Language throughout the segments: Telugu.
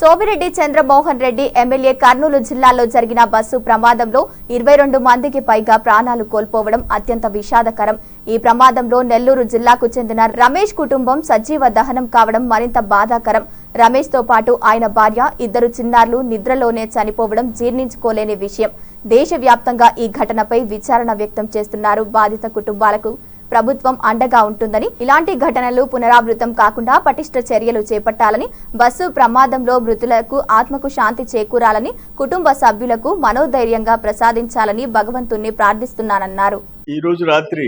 సోమిరెడ్డి చంద్రమోహన్ రెడ్డి ఎమ్మెల్యే కర్నూలు జిల్లాలో జరిగిన బస్సు ప్రమాదంలో ఇరవై రెండు మందికి పైగా ప్రాణాలు కోల్పోవడం అత్యంత విషాదకరం. ఈ ప్రమాదంలో నెల్లూరు జిల్లాకు చెందిన రమేష్ కుటుంబం సజీవ దహనం కావడం మరింత బాధాకరం. రమేష్తో పాటు ఆయన భార్య ఇద్దరు చిన్నారులు నిద్రలోనే చనిపోవడం జీర్ణించుకోలేని విషయం. దేశవ్యాప్తంగా ఈ ఘటనపై విచారణ వ్యక్తం చేస్తున్నారు బాధిత కుటుంబాలకు ప్రభుత్వం అండగా ఉంటుందని ఇలాంటి ఘటనలు పునరావృతం కాకుండా పటిష్ట చర్యలు చేపట్టాలని బస్సు ప్రమాదంలో మృతులకు ఆత్మకు శాంతి చేకూరాలని కుటుంబ సభ్యులకు మనోధైర్యంగా ప్రసాదించాలని భగవంతుణ్ణి ప్రార్థిస్తున్నానన్నారు. ఈ రోజు రాత్రి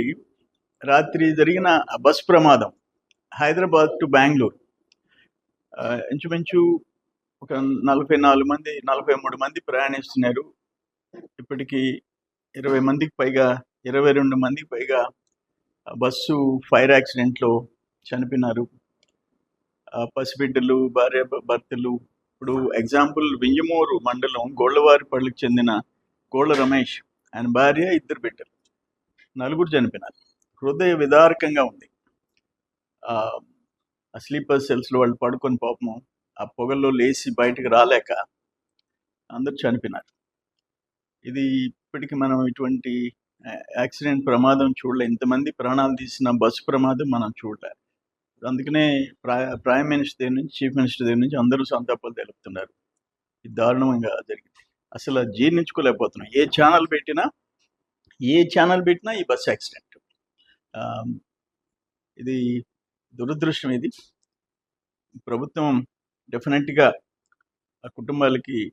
రాత్రి జరిగిన బస్సు బస్ ప్రమాదం హైదరాబాద్ టు బెంగళూరు ఇంచుమించు ఒక నలభై నాలుగు మంది నలభై మూడు మంది ప్రయాణిస్తున్నారు. ఇప్పటికీ ఇరవై మందికి పైగా ఇరవై రెండు మందికి పైగా బస్సు ఫైర్ యాక్సిడెంట్లో చనిపోయినారు. పసిబిడ్డలు భార్య భర్తలు. ఇప్పుడు ఎగ్జాంపుల్ వింజమూరు మండలం గోళ్ళవారిపల్లికి చెందిన గోళ్ళ రమేష్ ఆయన భార్య ఇద్దరు బిడ్డలు. నలుగురు చనిపోయినారు. హృదయ విదారకంగా ఉంది. ఆ స్లీపర్ సెల్స్లో వాళ్ళు పడుకొని పాపము ఆ పొగల్లో లేచి బయటకు రాలేక అందరూ చనిపోయినారు. ఇది ఇప్పటికి మనం ఇటువంటి యాక్సిడెంట్ ప్రమాదం చూడలే. ఇంతమంది ప్రాణాలు తీసిన బస్సు ప్రమాదం మనం చూడలే. అందుకనే ప్రా- ప్రైమ్ మినిస్టర్ దగ్గర నుంచి చీఫ్ మినిస్టర్ దగ్గర నుంచి అందరూ సంతాపాలు తెలుపుతున్నారు. ఇది దారుణంగా జరిగింది. అసలు జీర్ణించుకోలేకపోతున్నాం. ఏ ఛానల్ పెట్టినా ఏ ఛానల్ పెట్టినా ఈ బస్సు యాక్సిడెంట్. ఇది దురదృష్టం ఇది. ప్రభుత్వం డెఫినెట్గా ఆ కుటుంబాలకి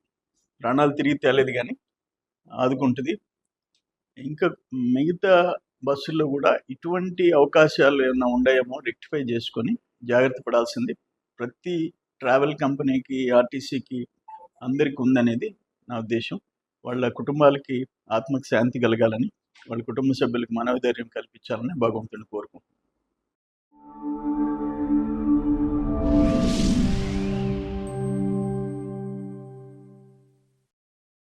ప్రాణాలు తిరిగి తేలేదు కానీ ఆదుకుంటుంది. ఇంకా మిగతా బస్సుల్లో కూడా ఇటువంటి అవకాశాలు ఏమైనా ఉన్నాయేమో రెక్టిఫై చేసుకొని జాగ్రత్త పడాల్సింది. ప్రతి ట్రావెల్ కంపెనీకి ఆర్టీసీకి అందరికీ ఉందనేది నా ఉద్దేశం. వాళ్ళ కుటుంబాలకి ఆత్మకు శాంతి కలగాలని వాళ్ళ కుటుంబ సభ్యులకు మనోధైర్యం కల్పించాలని భగవంతుని కోరుకుంటున్నాను.